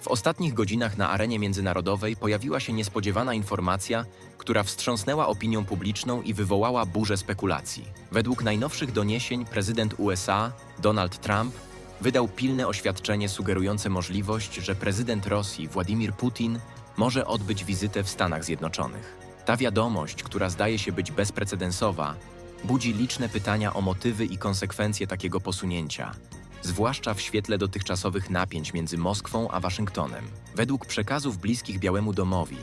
W ostatnich godzinach na arenie międzynarodowej pojawiła się niespodziewana informacja, która wstrząsnęła opinią publiczną i wywołała burzę spekulacji. Według najnowszych doniesień prezydent USA, Donald Trump, wydał pilne oświadczenie sugerujące możliwość, że prezydent Rosji, Władimir Putin, może odbyć wizytę w Stanach Zjednoczonych. Ta wiadomość, która zdaje się być bezprecedensowa, budzi liczne pytania o motywy i konsekwencje takiego posunięcia, zwłaszcza w świetle dotychczasowych napięć między Moskwą a Waszyngtonem. Według przekazów bliskich Białemu Domowi,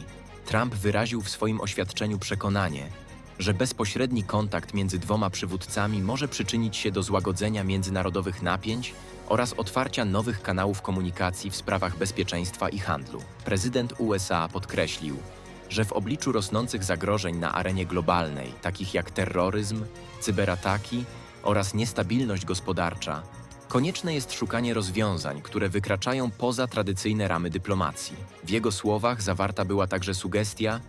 Trump wyraził w swoim oświadczeniu przekonanie, że bezpośredni kontakt między dwoma przywódcami może przyczynić się do złagodzenia międzynarodowych napięć oraz otwarcia nowych kanałów komunikacji w sprawach bezpieczeństwa i handlu. Prezydent USA podkreślił, że w obliczu rosnących zagrożeń na arenie globalnej, takich jak terroryzm, cyberataki oraz niestabilność gospodarcza, konieczne jest szukanie rozwiązań, które wykraczają poza tradycyjne ramy dyplomacji. W jego słowach zawarta była także sugestia,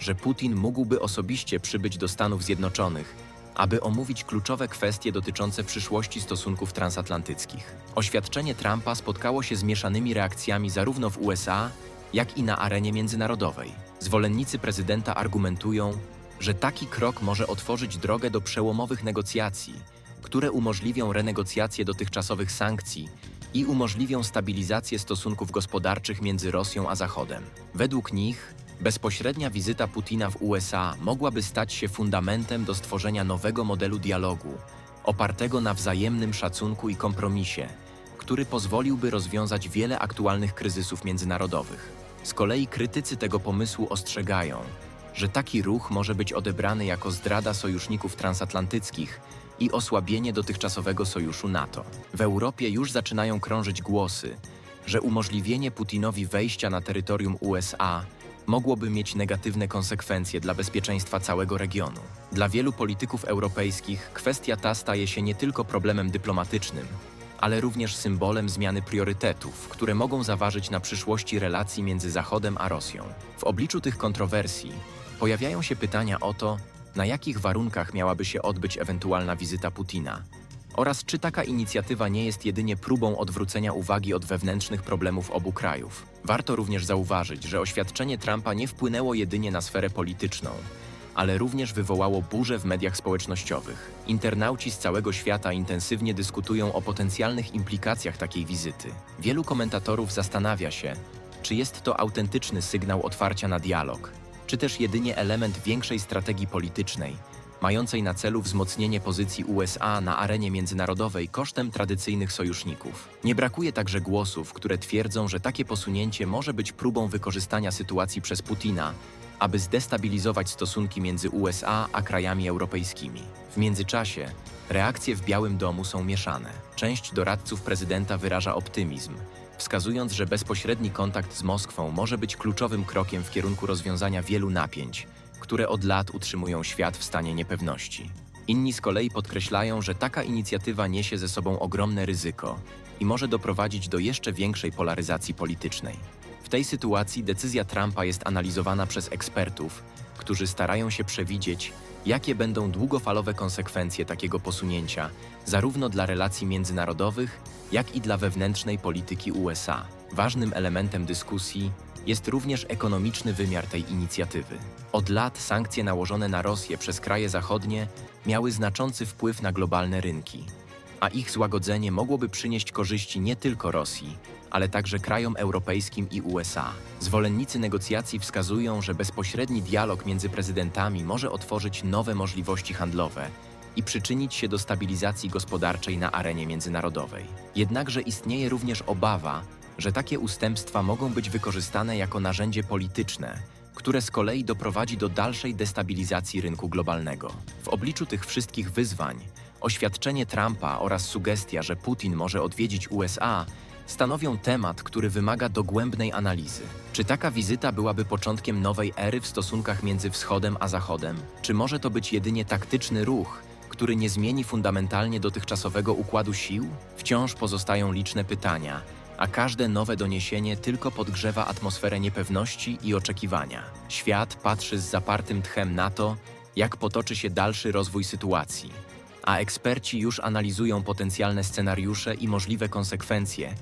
że Putin mógłby osobiście przybyć do Stanów Zjednoczonych, aby omówić kluczowe kwestie dotyczące przyszłości stosunków transatlantyckich. Oświadczenie Trumpa spotkało się z mieszanymi reakcjami zarówno w USA, jak i na arenie międzynarodowej. Zwolennicy prezydenta argumentują, że taki krok może otworzyć drogę do przełomowych negocjacji, które umożliwią renegocjację dotychczasowych sankcji i umożliwią stabilizację stosunków gospodarczych między Rosją a Zachodem. Według nich bezpośrednia wizyta Putina w USA mogłaby stać się fundamentem do stworzenia nowego modelu dialogu, opartego na wzajemnym szacunku i kompromisie, który pozwoliłby rozwiązać wiele aktualnych kryzysów międzynarodowych. Z kolei krytycy tego pomysłu ostrzegają, że taki ruch może być odebrany jako zdrada sojuszników transatlantyckich i osłabienie dotychczasowego sojuszu NATO. W Europie już zaczynają krążyć głosy, że umożliwienie Putinowi wejścia na terytorium USA mogłoby mieć negatywne konsekwencje dla bezpieczeństwa całego regionu. Dla wielu polityków europejskich kwestia ta staje się nie tylko problemem dyplomatycznym, ale również symbolem zmiany priorytetów, które mogą zaważyć na przyszłości relacji między Zachodem a Rosją. W obliczu tych kontrowersji pojawiają się pytania o to, na jakich warunkach miałaby się odbyć ewentualna wizyta Putina oraz czy taka inicjatywa nie jest jedynie próbą odwrócenia uwagi od wewnętrznych problemów obu krajów. Warto również zauważyć, że oświadczenie Trumpa nie wpłynęło jedynie na sferę polityczną, ale również wywołało burzę w mediach społecznościowych. Internauci z całego świata intensywnie dyskutują o potencjalnych implikacjach takiej wizyty. Wielu komentatorów zastanawia się, czy jest to autentyczny sygnał otwarcia na dialog, czy też jedynie element większej strategii politycznej, mającej na celu wzmocnienie pozycji USA na arenie międzynarodowej kosztem tradycyjnych sojuszników. Nie brakuje także głosów, które twierdzą, że takie posunięcie może być próbą wykorzystania sytuacji przez Putina, aby zdestabilizować stosunki między USA a krajami europejskimi. W międzyczasie reakcje w Białym Domu są mieszane. Część doradców prezydenta wyraża optymizm, wskazując, że bezpośredni kontakt z Moskwą może być kluczowym krokiem w kierunku rozwiązania wielu napięć, które od lat utrzymują świat w stanie niepewności. Inni z kolei podkreślają, że taka inicjatywa niesie ze sobą ogromne ryzyko i może doprowadzić do jeszcze większej polaryzacji politycznej. W tej sytuacji decyzja Trumpa jest analizowana przez ekspertów, którzy starają się przewidzieć, jakie będą długofalowe konsekwencje takiego posunięcia, zarówno dla relacji międzynarodowych, jak i dla wewnętrznej polityki USA. Ważnym elementem dyskusji jest również ekonomiczny wymiar tej inicjatywy. Od lat sankcje nałożone na Rosję przez kraje zachodnie miały znaczący wpływ na globalne rynki, a ich złagodzenie mogłoby przynieść korzyści nie tylko Rosji, ale także krajom europejskim i USA. Zwolennicy negocjacji wskazują, że bezpośredni dialog między prezydentami może otworzyć nowe możliwości handlowe i przyczynić się do stabilizacji gospodarczej na arenie międzynarodowej. Jednakże istnieje również obawa, że takie ustępstwa mogą być wykorzystane jako narzędzie polityczne, które z kolei doprowadzi do dalszej destabilizacji rynku globalnego. W obliczu tych wszystkich wyzwań, oświadczenie Trumpa oraz sugestia, że Putin może odwiedzić USA, stanowią temat, który wymaga dogłębnej analizy. Czy taka wizyta byłaby początkiem nowej ery w stosunkach między Wschodem a Zachodem? Czy może to być jedynie taktyczny ruch, który nie zmieni fundamentalnie dotychczasowego układu sił? Wciąż pozostają liczne pytania, a każde nowe doniesienie tylko podgrzewa atmosferę niepewności i oczekiwania. Świat patrzy z zapartym tchem na to, jak potoczy się dalszy rozwój sytuacji, a eksperci już analizują potencjalne scenariusze i możliwe konsekwencje,